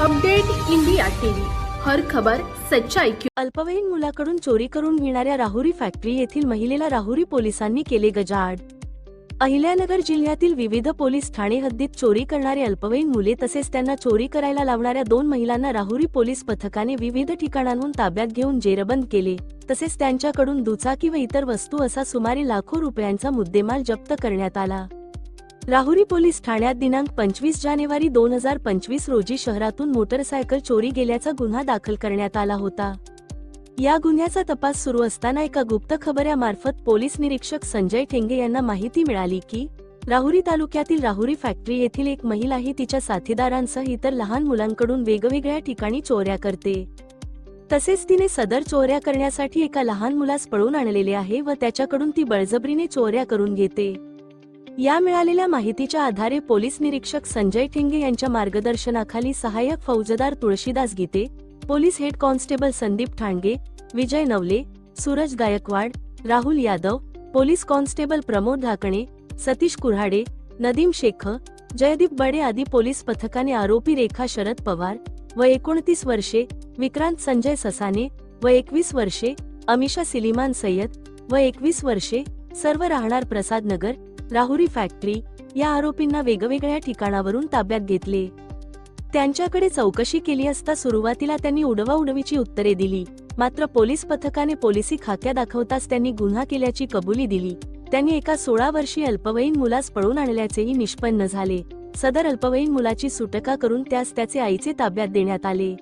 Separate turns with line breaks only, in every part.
Update India TV. हर खबर सच्चाई की
अल्पवयीन मुलाकडून चोरी करून घेणाऱ्या राहुरी फॅक्टरी येथील महिलेला राहुरी पोलिसांनी केले गजाआड. अहिल्यानगर जिल्ह्यातील विविध पोलीस ठाणे हद्दीत चोरी करणारे अल्पवयीन मुले तसेच त्यांना चोरी करायला लावणाऱ्या दोन महिलांना राहुरी पोलीस पथकाने विविध ठिकाणांहून ताब्यात घेऊन जेरबंद केले. तसेच त्यांच्याकडून दुचाकी व इतर वस्तू असा सुमारे लाखो रुपयांचा मुद्देमाल जप्त करण्यात आला. राहुरी पोलीस ठाण्यात दिनांक पंचवीस जानेवारी दोन हजार पंचवीस रोजी शहरातून मोटरसायकल चोरी गेल्याचा गुन्हा दाखल करण्यात आला होता. या गुन्ह्याचा तपास सुरू असताना एका गुप्त खबऱ्यामार्फत पोलीस निरीक्षक संजय ठेंगे यांना माहिती मिळाली की राहुरी तालुक्यातील राहुरी फॅक्टरी येथील एक महिला ही तिच्या साथीदारांसह इतर लहान मुलांकडून वेगवेगळ्या ठिकाणी चोऱ्या करते. तसेच तिने सदर चोऱ्या करण्यासाठी एका लहान मुलास पळून आणलेले आहे व त्याच्याकडून ती बळजबरीने चोऱ्या करून घेते. या मिळालेल्या माहितीच्या आधारे पोलीस निरीक्षक संजय ठिंगे यांच्या मार्गदर्शनाखाली सहाय्यक फौजदार Tulshidas Gite police head constable Sandeep Thange Vijay Navale Suraj Gaikwad Rahul Yadav police constable Pramod Dhakne Satish Kurhade Nadeem Shaikh Jaydeep Bade आदी पोलीस पथकाने आरोपी रेखा शरद पवार व एकोणतीस वर्षे विक्रांत संजय ससाने व एकवीस वर्षे अमिषा सिलिमान सय्यद व एकवीस वर्षे सर्व राहणार प्रसाद नगर राहुरी फॅक्टरी या आरोपींना वेगवेगळ्या ठिकाणावरून ताब्यात घेतले. त्यांच्याकडे चौकशी केली असता सुरुवातीला त्यांनी उडवाउडवीची उत्तरे दिली. मात्र पोलीस पथकाने पोलिसी खाक्या दाखवताच त्यांनी गुन्हा केल्याची कबुली दिली. त्यांनी एका सोळा वर्षीय अल्पवयीन मुलास पळून आणल्याचेही निष्पन्न झाले. सदर अल्पवयीन मुलाची सुटका करून त्यास त्याचे आईचे ताब्यात देण्यात आले.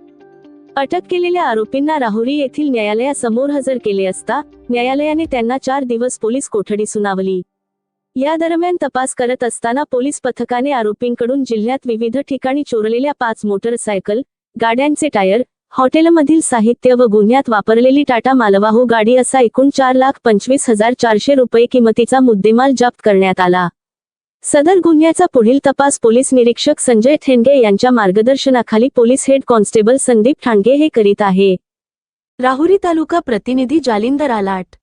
अटक केलेल्या आरोपींना राहुरी येथील न्यायालयासमोर हजर केले असता न्यायालयाने त्यांना चार दिवस पोलीस कोठडी सुनावली. या दरम्यान तपास करत असताना पोलीस पथकाने आरोपींकडून जिल्ह्यात विविध ठिकाणी चोरलेल्या पाच मोटरसायकल गाड्यांचे टायर हॉटेलमधील साहित्य व गुन्ह्यात वापरलेली टाटा मालवाहू गाडी असा एकूण चार लाख पंचवीस हजार चारशे रुपये किमतीचा मुद्देमाल जप्त करण्यात आला. सदर गुन्ह्याचा पुढील तपास पोलीस निरीक्षक संजय थेंडगे यांच्या मार्गदर्शनाखाली police head constable Sandeep Thange हे करीत आहे. राहुरी तालुका प्रतिनिधी जालिंदर आलाट.